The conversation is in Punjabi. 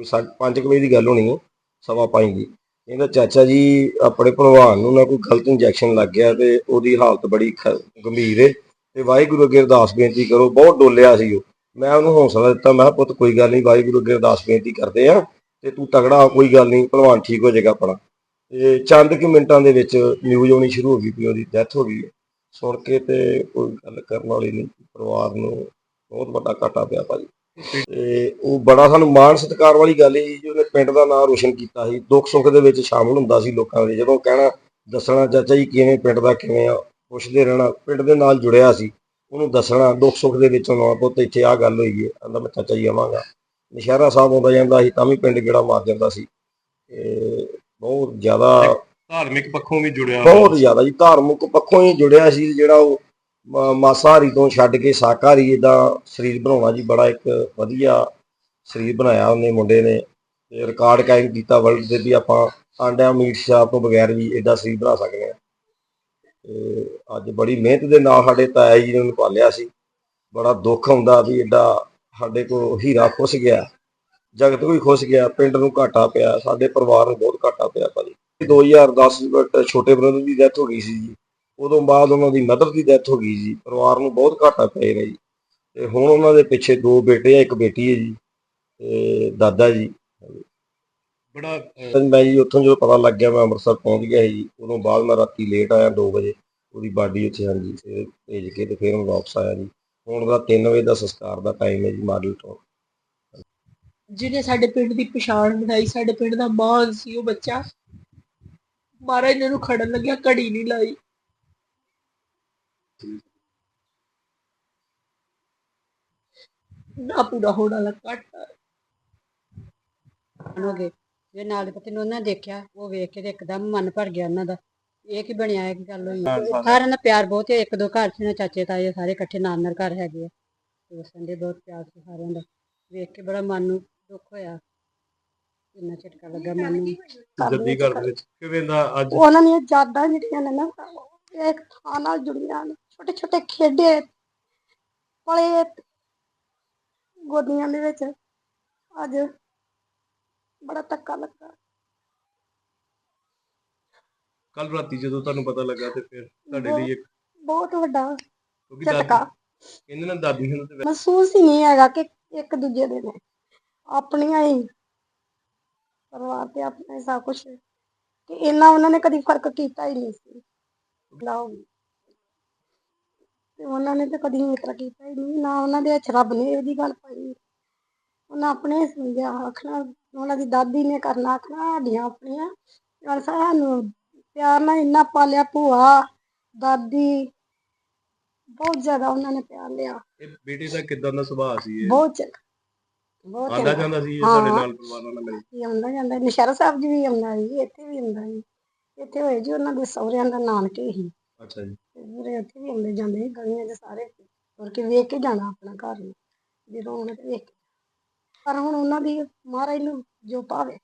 ਕੋਈ 5 ਵਜੇ ਦੀ ਗੱਲ ਹੋਣੀ ਹੈ ਸਵਾ ਪੰਜ ਦੀ ਇਹਦਾ ਚਾਚਾ ਜੀ ਆਪਣੇ ਭਲਵਾਨ ਨੂੰ ਨਾ ਕੋਈ ਗਲਤ ਇੰਜੈਕਸ਼ਨ ਲੱਗ ਗਿਆ ਤੇ ਉਹਦੀ ਹਾਲਤ ਬੜੀ ਖ- ਗੰਭੀਰ ਹੈ ਤੇ ਵਾਹਿਗੁਰੂ ਅੱਗੇ ਅਰਦਾਸ ਬੇਨਤੀ ਕਰੋ, ਬਹੁਤ ਡੋਲਿਆ ਸੀ ਉਹ। ਮੈਂ ਉਹਨੂੰ ਹੌਸਲਾ ਦਿੱਤਾ, ਮੈਂ ਪੁੱਤ, ਕੋਈ ਗੱਲ ਨਹੀਂ, ਵਾਹਿਗੁਰੂ ਅੱਗੇ ਅਰਦਾਸ ਬੇਨਤੀ ਕਰਦੇ ਆ ਤੇ ਤੂੰ ਤਗੜਾ ਕੋਈ ਗੱਲ ਨਹੀਂ, ਭਲਵਾਨ ਠੀਕ ਹੋ ਜਾਏਗਾ ਆਪਣਾ। ਤੇ ਚੰਦ ਕੁ ਮਿੰਟਾਂ ਦੇ ਵਿੱਚ ਨਿਊਜ਼ ਆਉਣੀ ਸ਼ੁਰੂ ਹੋ ਗਈ ਵੀ ਉਹਦੀ ਡੈਥ ਹੋ ਗਈ ਹੈ ਸੁਣ ਕੇ ਤੇ ਕੋਈ ਗੱਲ ਕਰਨ ਵਾਲੀ ਨਹੀਂ, ਪਰਿਵਾਰ ਨੂੰ ਬਹੁਤ ਵੱਡਾ ਘਾਟਾ ਪਿਆ ਭਾਜੀ। ਤੇ ਉਹ ਬੜਾ ਸਾਨੂੰ ਮਾਣ ਸਤਿਕਾਰ ਵਾਲੀ ਗੱਲ ਸੀ ਜੀ ਉਹਨੇ ਪਿੰਡ ਦਾ ਨਾਮ ਰੋਸ਼ਨ ਕੀਤਾ ਸੀ। ਦੁੱਖ ਸੁੱਖ ਦੇ ਵਿੱਚ ਸ਼ਾਮਲ ਹੁੰਦਾ ਸੀ ਲੋਕਾਂ ਦੇ ਜਦੋਂ ਕਹਿਣਾ ਦੱਸਣਾ ਚਾਚਾ ਜੀ ਕਿਵੇਂ ਪਿੰਡ ਦਾ ਕਿਵੇਂ ਆ ਪੁੱਛਦੇ ਰਹਿਣਾ ਪਿੰਡ ਦੇ ਨਾਲ ਜੁੜਿਆ ਸੀ ਉਹਨੂੰ ਦੱਸਣਾ ਦੁੱਖ ਸੁੱਖ ਦੇ ਵਿੱਚ ਆਉਣਾ ਪੁੱਤ ਇੱਥੇ ਆ ਗੱਲ ਹੋਈ ਹੈ ਕਹਿੰਦਾ ਮੈਂ ਚਾਚਾ ਜੀ ਆਵਾਂਗਾ। ਨਸ਼ਹਿਰਾ ਸਾਹਿਬ ਆਉਂਦਾ ਜਾਂਦਾ ਸੀ ਤਾਂ ਵੀ ਪਿੰਡ ਗੇੜਾ ਮਾਰ ਜਾਂਦਾ ਸੀ। ਤੇ ਬਹੁਤ ਜ਼ਿਆਦਾ ਧਾਰਮਿਕ ਪੱਖੋਂ ਵੀ ਜੁੜਿਆ ਬਹੁਤ ਜ਼ਿਆਦਾ ਜੀ ਧਾਰਮਿਕ ਪੱਖੋਂ ਹੀ ਜੁੜਿਆ ਸੀ ਜਿਹੜਾ ਉਹ ਮਾਸਾਹਾਰੀ ਤੋਂ ਛੱਡ ਕੇ ਸਾਕਾਹਾਰੀ ਇਦਾਂ ਸਰੀਰ ਬਣਾਉਣਾ ਜੀ ਬੜਾ ਇੱਕ ਵਧੀਆ ਸਰੀਰ ਬਣਾਇਆ ਉਹਨੇ ਮੁੰਡੇ ਨੇ ਤੇ ਰਿਕਾਰਡ ਕਾਇਮ ਕੀਤਾ ਵਰਲਡ ਦੇ ਵੀ ਆਪਾਂ ਆਂਡਿਆਂ ਮੀਟ ਸ਼ਾਪ ਤੋਂ ਬਗੈਰ ਵੀ ਇਦਾਂ ਸਰੀਰ ਬਣਾ ਸਕਦੇ ਹਾਂ। ਤੇ ਅੱਜ ਬੜੀ ਮਿਹਨਤ ਦੇ ਨਾਲ ਸਾਡੇ ਤਾਇਆ ਜੀ ਨੇ ਉਹਨੂੰ ਪਾਲਿਆ ਸੀ। ਬੜਾ ਦੁੱਖ ਹੁੰਦਾ ਵੀ ਐਡਾ ਸਾਡੇ ਕੋਲ ਹੀਰਾ ਖੁੱਸ ਗਿਆ। ਜਗਤ ਕੋਈ ਖੁੱਸ ਗਿਆ, ਪਿੰਡ ਨੂੰ ਘਾਟਾ ਪਿਆ, ਸਾਡੇ ਪਰਿਵਾਰ ਨੂੰ ਬਹੁਤ ਘਾਟਾ ਪਿਆ ਭਾਜੀ। 2010 ਵਿੱਚ ਛੋਟੇ ਬ੍ਰਦਰ ਦੀ ਡੈਥ ਹੋ ਗਈ ਸੀ ਜੀ। ਉਦੋਂ ਬਾਅਦ ਉਹਨਾਂ ਦੀ ਮਦਰ ਦੀ ਡੈਥ ਹੋ ਗਈ ਜੀ ਪਰਿਵਾਰ ਨੂੰ ਬਹੁਤ ਘਾਟਾ ਪੈ ਰਿਹਾ ਜੀ। ਤੇ ਹੁਣ ਉਹਨਾਂ ਦੇ ਪਿੱਛੇ ਦੋ ਬੇਟੇ ਆ ਇੱਕ ਬੇਟੀ ਹੈ ਜੀ ਤੇ ਦਾਦਾ ਜੀ। ਬੜਾ ਮੈਂ ਜੀ ਉੱਥੋਂ ਜਦੋਂ ਪਤਾ ਲੱਗ ਗਿਆ ਮੈਂ ਅੰਮ੍ਰਿਤਸਰ ਪਹੁੰਚ ਗਿਆ ਜੀ ਉਦੋਂ ਬਾਅਦ ਮੈਂ ਰਾਤੀ ਲੇਟ ਆਇਆ 2 ਵਜੇ ਉਹਦੀ ਬਾਡੀ ਉੱਥੇ ਹਾਂਜੀ ਫਿਰ ਭੇਜ ਕੇ ਤੇ ਫਿਰ ਮੈਂ ਵਾਪਸ ਆਇਆ ਜੀ। ਹੁਣ ਦਾ 3 ਵਜੇ ਦਾ ਸੰਸਕਾਰ ਦਾ ਟਾਈਮ ਹੈ ਜੀ ਮਾਡਲ ਤੋਂ। ਜਿਹਨੇ ਸਾਡੇ ਪਿੰਡ ਦੀ ਪਛਾਣ ਬਣਾਈ ਸਾਡੇ ਪਿੰਡ ਦਾ ਮਾਣ ਸੀ ਉਹ ਬੱਚਾ। ਮਹਾਰਾਜ ਨੇ ਉਹਨੂੰ ਖੜਨ ਲੱਗਿਆ ਘੜੀ ਨਹੀਂ ਲਾਈ। ਨਾ ਪੂਰਾ ਹੋਣ ਵਾਲਾ ਹੋ ਗਏ ਜੇ ਨਾਲ ਦੇ ਪਤੀ ਨੂੰ ਉਹਨਾਂ ਦੇਖਿਆ ਉਹ ਵੇਖ ਕੇ ਤੇ ਇੱਕਦਮ ਮਨ ਭਰ ਗਿਆ ਉਹਨਾਂ ਦਾ। ਇਹ ਕੀ ਬਣਿਆ ਇਹ ਕੀ ਗੱਲ ਹੋਈ? ਸਾਰਿਆਂ ਦਾ ਪਿਆਰ ਬਹੁਤ ਹੈ ਇੱਕ ਦੋ ਘਰ ਸੀ ਨਾ ਚਾਚੇ ਤਾਏ ਸਾਰੇ ਇਕੱਠੇ ਨਾਲ ਨਾਲ ਘਰ ਹੈਗੇ ਆ। ਤੇ ਸੰਦੇ ਬਹੁਤ ਪਿਆਰ ਸੀ ਸਾਰਿਆਂ ਦਾ। ਵੇਖ ਕੇ ਬੜਾ ਮਨ ਨੂੰ ਦੁੱਖ ਹੋਇਆ। ਇੰਨਾ ਝਟਕਾ ਲੱਗਾ ਮਨ ਨੂੰ। ਜੱਦੀ ਘਰ ਦੇ ਵਿੱਚ। ਕਿਵੇਂ ਦਾ ਅੱਜ? ਉਹਨਾਂ ਦੀਆਂ ਯਾਦਾਂ ਜਿਹੜੀਆਂ ਨੇ ਨਾ ਇਹ ਇੱਕ ਥਾਂ ਨਾਲ ਜੁੜੀਆਂ ਨੇ ਛੋਟੇ ਛੋਟੇ ਖੇਡੇ ਪਲੇ ਗੋਦੀਆਂ ਦੇ ਵਿੱਚ। ਅੱਜ ਬੜਾ ਧੱਕਾ ਲੱਗਾ। ਕੱਲ ਰਾਤੀ ਜਦੋਂ ਤੁਹਾਨੂੰ ਪਤਾ ਲੱਗਾ ਤੇ ਫਿਰ ਤੁਹਾਡੇ ਲਈ ਇੱਕ ਬਹੁਤ ਵੱਡਾ ਕਿਉਂਕਿ ਦਾਦੀ ਕਹਿੰਦੇ ਨਾ ਦਾਦੀ ਨੂੰ ਤੇ ਮਹਿਸੂਸ ਹੀ ਨਹੀਂ ਹੈਗਾ ਕਿ ਇੱਕ ਦੂਜੇ ਦੇ ਨੇ। ਆਪਣੀਆਂ ਹੀ ਪਰਿਵਾਰ ਤੇ ਆਪਣਾ ਹੀ ਸਭ ਕੁਝ ਕਿ ਇੰਨਾ ਉਹਨਾਂ ਨੇ ਕਦੀ ਫ਼ਰਕ ਕੀਤਾ ਹੀ ਨਹੀਂ ਸੀ। ਲਾਓ ਤੇ ਉਹਨਾਂ ਨੇ ਤਾਂ ਕਦੀ ਇਸ ਤਰ੍ਹਾਂ ਕੀਤਾ ਹੀ ਨਹੀਂ ਨਾ ਉਹਨਾਂ ਦੇ ਹੱਥ ਰੱਬ ਨੇ ਇਹਦੀ ਗੱਲ ਪਾਈ। ਉਹਨਾਂ ਆਪਣੇ ਸਮਝਿਆ ਆਖਣਾ ਉਹਨਾਂ ਦੀ ਦਾਦੀ ਨੇ ਕਰਨਾ ਆਖਣਾ ਸਾਡੀਆਂ ਆਪਣੀਆਂ। ਨਾਲ ਸਾਨੂੰ ਪਿਆਰ ਨਾਲ ਇੰਨਾ ਪਾਲਿਆ ਭੂਆ ਦਾਦੀ ਬਹੁਤ ਜ਼ਿਆਦਾ ਉਹਨਾਂ ਨੇ ਪਿਆਰ ਲਿਆ। ਇਹ ਬੇਟੇ ਦਾ ਕਿਦਾਂ ਦਾ ਸੁਭਾਅ ਸੀ ਇਹ? ਬਹੁਤ ਚੰਗਾ ਬਹੁਤ ਆਂਦਾ ਚੰਗਾ। ਜਾਂਦਾ ਸੀ ਇਹ ਹਾਂ। ਸਾਡੇ ਨਾਲ ਪਰਿਵਾਰਾਂ ਨਾਲ ਮਿਲ ਇਹ ਆਉਂਦਾ ਜਾਂਦਾ ਨਸ਼ਹਿਰਾ ਸਾਹਿਬ ਜੀ ਵੀ ਆਉਂਦਾ ਜੀ ਇੱਥੇ ਵੀ ਆਉਂਦਾ ਜੀ ਇੱਥੇ ਹੋਏ ਜੀ ਉਹਨਾਂ ਦੇ ਸਹੁਰਿਆਂ ਦਾ ਨਾਨਕੇ ਹੀ ਅੱਛਾ ਜੀ। ਪੂਰੇ ਉੱਥੇ ਵੀ ਆਉਂਦੇ ਜਾਂਦੇ ਸੀ ਗਲੀਆਂ 'ਚ ਸਾਰੇ। ਤੁਰ ਕੇ ਵੇਖ ਕੇ ਜਾਣਾ ਆਪਣਾ ਘਰ ਨੂੰ ਜਦੋਂ ਆਉਣਾ ਤੇ ਵੇਖ ਕੇ। ਪਰ ਹੁਣ ਉਹਨਾਂ ਦੀ ਮਹਾਰਾਜ ਨੂੰ ਜੋ ਪਾਵੇ